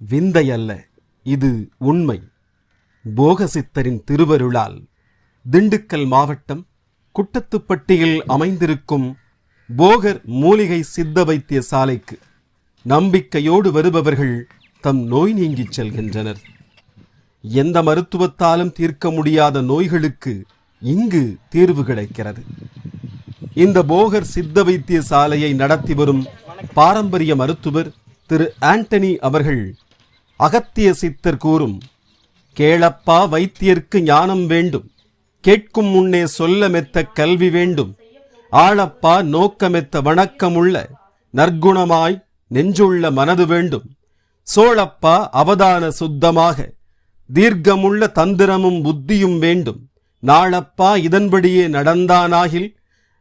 விந்தை அல்ல இது உண்மை. போகசித்தரின் திருவருளால் திண்டுக்கல் மாவட்டம் குட்டத்துப்பட்டியில் அமைந்திருக்கும் போகர் மூலிகை சித்த வைத்திய சாலைக்கு நம்பிக்கையோடு வருபவர்கள் தம் நோய் நீங்கிச் செல்கின்றனர். எந்த மருத்துவத்தாலும் தீர்க்க முடியாத நோய்களுக்கு இங்கு தீர்வு கிடைக்கிறது. இந்த போகர் சித்த வைத்திய சாலையை நடத்தி வரும் பாரம்பரிய மருத்துவர் திரு ஆண்டனி அவர்கள் அகத்திய சித்தர் கூறும் கேளப்பா வைத்தியர்க்கு ஞானம் வேண்டும். கேட்கும் முன்னே சொல்ல மெத்த கல்வி வேண்டும். ஆளப்பா நோக்கமெத்த வணக்கமுள்ள நற்குணமாய் நெஞ்சுள்ள மனது வேண்டும். சோழப்பா அவதான சுத்தமாக தீர்க்கமுள்ள தந்திரமும் புத்தியும் வேண்டும். நாளப்பா இதன்படியே நடந்தானாகில்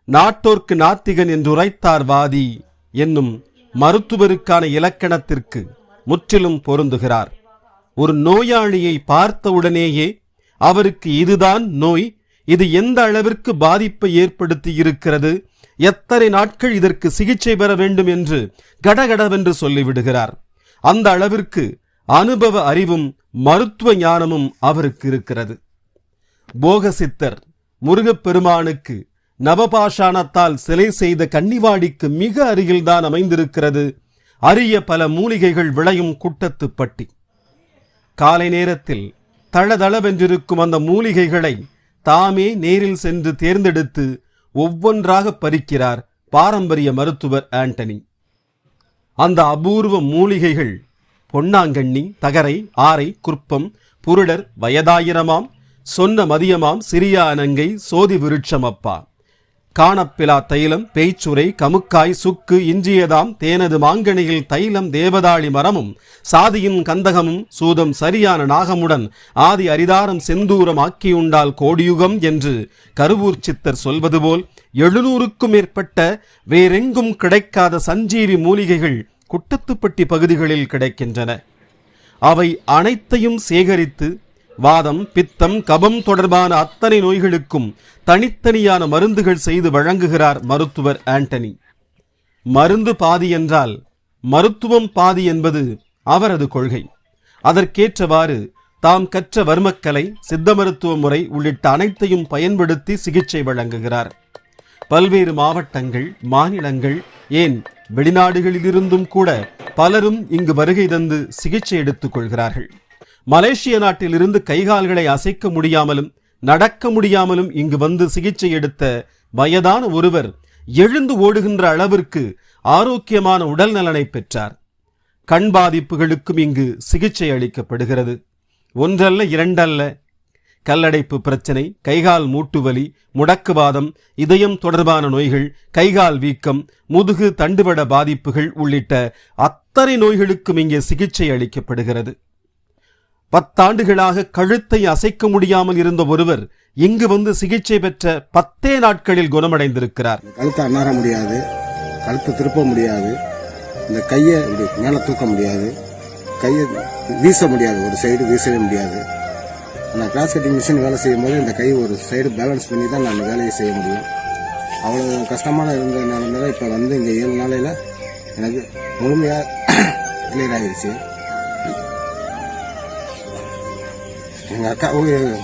நாட்டோர்க்கு நாத்திகன் என்று உரைத்தார் வாதி என்னும் மருத்துவருக்கான இலக்கணத்திற்கு முற்றிலும் பொருந்துகிறார். ஒரு நோயாளியை பார்த்தவுடனேயே அவருக்கு இதுதான் நோய் இது எந்த அளவிற்கு பாதிப்பை ஏற்படுத்தி இருக்கிறது எத்தனை நாட்கள் இதற்கு சிகிச்சை பெற வேண்டும் என்று கடகடவென்று சொல்லிவிடுகிறார். அந்த அளவிற்கு அனுபவ அறிவும் மருத்துவ ஞானமும் அவருக்கு இருக்கிறது. போகசித்தர் முருகப்பெருமானுக்கு நவபாஷாணத்தால் சிலை செய்த கன்னிவாடிக்கு மிக அருகில்தான் அமைந்திருக்கிறது. அரிய பல மூலிகைகள் விளையும் குட்டத்துப்பட்டி காலை நேரத்தில் தளதளவென்றிருக்கும் அந்த மூலிகைகளை தாமே நேரில் சென்று தேர்ந்தெடுத்து ஒவ்வொன்றாக பறிக்கிறார் பாரம்பரிய மருத்துவர் ஆண்டனி. அந்த அபூர்வ மூலிகைகள் பொன்னாங்கண்ணி தகரை ஆரை குற்பம் புருடர் வயதாயிரமாம் சொன்ன மதியமாம் சிறியா அனங்கை சோதி விருட்சமப்பா. காணப்பிலா தைலம் பேய்ச்சுரை கமுக்காய் சுக்கு இஞ்சியதாம் தேனது மாங்கனியில் தைலம் தேவதாளி மரமும் சாதியின் கந்தகமும் சூதம் சரியான நாகமுடன் ஆதி அரிதாரம் செந்தூரம் ஆக்கியுண்டால் கோடியுகம் என்று கருவூர் சித்தர் சொல்வது போல் எழுநூறுக்கும் மேற்பட்ட வேறெங்கும் கிடைக்காத சஞ்சீவி மூலிகைகள் குட்டத்துப்பட்டி பகுதிகளில் கிடைக்கின்றன. அவை அனைத்தையும் சேகரித்து வாதம் பித்தம் கபம் தொடர்பான அத்தனை நோய்களுக்கும் தனித்தனியான மருந்துகள் செய்து வழங்குகிறார் மருத்துவர் ஆண்டனி. மருந்து பாதி என்றால் மருத்துவம் பாதி என்பது அவரது கொள்கை. அதற்கேற்றவாறு தாம் கற்ற வர்மக்கலை சித்த மருத்துவ முறை உள்ளிட்ட அனைத்தையும் பயன்படுத்தி சிகிச்சை வழங்குகிறார். பல்வேறு மாவட்டங்கள் மாநிலங்கள் ஏன் வெளிநாடுகளிலிருந்தும் கூட பலரும் இங்கு வருகை தந்து சிகிச்சை எடுத்துக் கொள்கிறார்கள். மலேசிய நாட்டிலிருந்து கைகால்களை அசைக்க முடியாமலும் நடக்க முடியாமலும் இங்கு வந்து சிகிச்சை எடுத்த வயதான ஒருவர் எழுந்து ஓடுகின்ற அளவிற்கு ஆரோக்கியமான உடல் நலனை பெற்றார். கண் பாதிப்புகளுக்கும் இங்கு சிகிச்சை அளிக்கப்படுகிறது. ஒன்றல்ல இரண்டல்ல. கல்லடைப்பு பிரச்சனை கைகால் மூட்டுவலி முடக்குவாதம் இதயம் தொடர்பான நோய்கள் கைகால் வீக்கம் முதுகு தண்டுவட பாதிப்புகள் உள்ளிட்ட அத்தனை நோய்களுக்கும் இங்கே சிகிச்சை அளிக்கப்படுகிறது. பத்தாண்டுகளாக கழுத்தை அசைக்க முடியாமல் இருந்த ஒருவர் இங்கு வந்து சிகிச்சை பெற்ற பத்தே நாட்களில் குணமடைந்திருக்கிறார். கழுத்தை அண்ணாற முடியாது கழுத்தை திருப்ப முடியாது இந்த கையை இப்படி மேலே தூக்க முடியாது கையை வீச முடியாது ஒரு சைடு வீசவே முடியாது. நான் கிளாஸ் கட்டிங் மிஷின் வேலை செய்யும் போது இந்த கை ஒரு சைடு பேலன்ஸ் பண்ணி தான் நான் வேலையை செய்ய முடியும். அவ்வளோ கஷ்டமான இருந்த நிலமையில இப்போ வந்து இங்கே ஏழு நாளையில் எனக்கு முழுமையாக கிளியர் ஆகிருச்சு எங்கள் அக்கா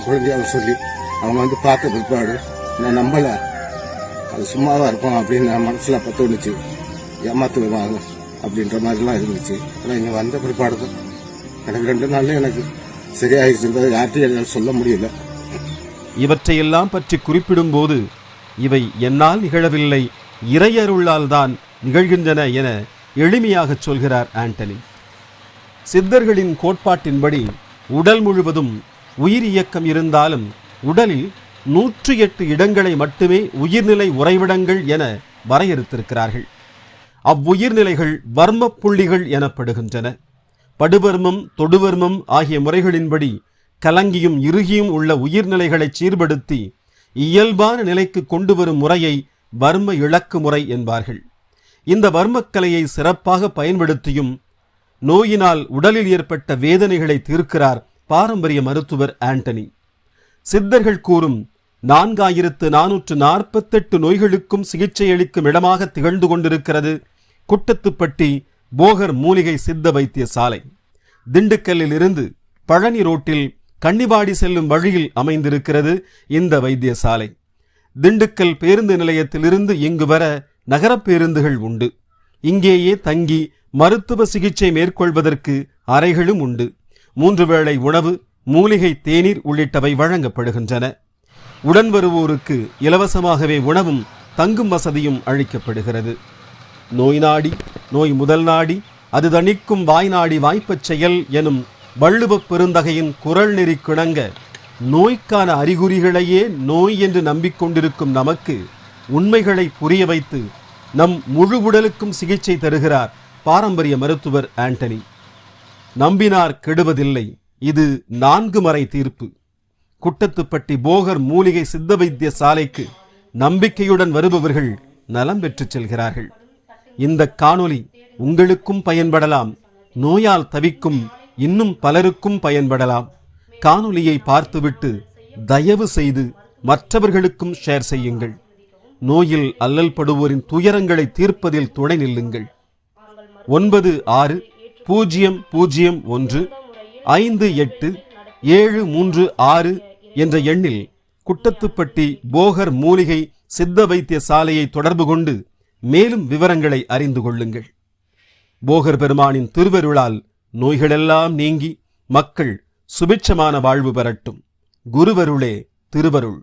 குழந்தையாக சொல்லி அவங்க வந்து பார்த்த பிற்பாடு நான் நம்பலை. அது சும்மாவாக இருப்போம் அப்படின்னு நான் மனசில் அப்போ தோணுச்சு. ஏமாத்துவாங்க அப்படின்ற மாதிரிலாம் இருந்துச்சு. ஆனால் இங்கே வந்த பிற்பாடு தான் எனக்கு ரெண்டு நாளில் எனக்கு சரியாயிருச்சுன்றது யார்கிட்டையும் என்னால் சொல்ல முடியல. இவற்றையெல்லாம் பற்றி குறிப்பிடும்போது இவை என்னால் நிகழவில்லை. இறையருளால் தான் நிகழ்கின்றன என எளிமையாகச் சொல்கிறார் ஆண்டனி. சித்தர்களின் கோட்பாட்டின்படி உடல் முழுவதும் உயிர் இயக்கம் இருந்தாலும் உடலில் நூற்றி எட்டு இடங்களை மட்டுமே உயிர்நிலை உறைவிடங்கள் என வரையறுத்திருக்கிறார்கள். அவ்வுயிர்நிலைகள் வர்ம புள்ளிகள் எனப்படுகின்றன. படுவர்மம் தொடுவர்மம் ஆகிய முறைகளின்படி கலங்கியும் இறுகியும் உள்ள உயிர்நிலைகளை சீர்படுத்தி இயல்பான நிலைக்கு கொண்டு வரும் முறையை வர்ம இழக்கு முறை என்பார்கள். இந்த வர்மக்கலையை சிறப்பாக பயன்படுத்தியும் நோயினால் உடலில் ஏற்பட்ட வேதனைகளை தீர்க்கிறார் பாரம்பரிய மருத்துவர் ஆண்டனி. சித்தர்கள் கூறும் நான்காயிரத்து நானூற்று நாற்பத்தெட்டு நோய்களுக்கும் சிகிச்சை அளிக்கும் இடமாக திகழ்ந்து கொண்டிருக்கிறது குட்டத்துப்பட்டி போகர் மூலிகை சித்த வைத்திய சாலை திண்டுக்கல்லில் இருந்து பழனி ரோட்டில் கன்னிவாடி செல்லும் வழியில் அமைந்திருக்கிறது இந்த வைத்தியசாலை. திண்டுக்கல் பேருந்து நிலையத்திலிருந்து இங்கு வர நகரப் பேருந்துகள் உண்டு. இங்கேயே தங்கி மருத்துவ சிகிச்சை மேற்கொள்வதற்கு அறைகளும் உண்டு. மூன்று வேளை உணவு மூலிகை தேநீர் உள்ளிட்டவை வழங்கப்படுகின்றன. உடன் வருவோருக்கு இலவசமாகவே உணவும் தங்கும் வசதியும் அளிக்கப்படுகிறது. நோய் நாடி நோய் முதல் நாடி அது தணிக்கும் வாய் நாடி வாய்ப்பச் செயல் எனும் வள்ளுவப் பெருந்தகையின் குரல் நெறி கிணங்க நோய்க்கான அறிகுறிகளையே நோய் என்று நம்பிக்கொண்டிருக்கும் நமக்கு உண்மைகளை புரிய வைத்து நம் முழு உடலுக்கும் சிகிச்சை தருகிறார் பாரம்பரிய மருத்துவர் ஆண்டனி. நம்பினார் கெடுவதில்லை. இது நான்கு மறை தீர்ப்பு. குட்டத்துப்பட்டி போகர் மூலிகை சித்த வைத்திய சாலைக்கு நம்பிக்கையுடன் வருபவர்கள் நலம் பெற்று செல்கிறார்கள். இந்த காணொளி உங்களுக்கும் பயன்படலாம். நோயால் தவிக்கும் இன்னும் பலருக்கும் பயன்படலாம். காணொளியை பார்த்துவிட்டு தயவு செய்து மற்றவர்களுக்கும் ஷேர் செய்யுங்கள். நோயில் அல்லல் படுவோரின் துயரங்களை தீர்ப்பதில் துணை நில்லுங்கள். ஒன்பது ஆறு பூஜ்ஜியம் பூஜ்ஜியம் ஒன்று ஐந்து எட்டு ஏழு மூன்று ஆறு என்ற எண்ணில் குட்டத்துப்பட்டி போகர் மூலிகை சித்த வைத்திய சாலையை தொடர்பு கொண்டு மேலும் விவரங்களை அறிந்து கொள்ளுங்கள். போகர் பெருமானின் திருவருளால் நோய்களெல்லாம் நீங்கி மக்கள் சுபிட்சமான வாழ்வு பெறட்டும். குருவருளே திருவருள்.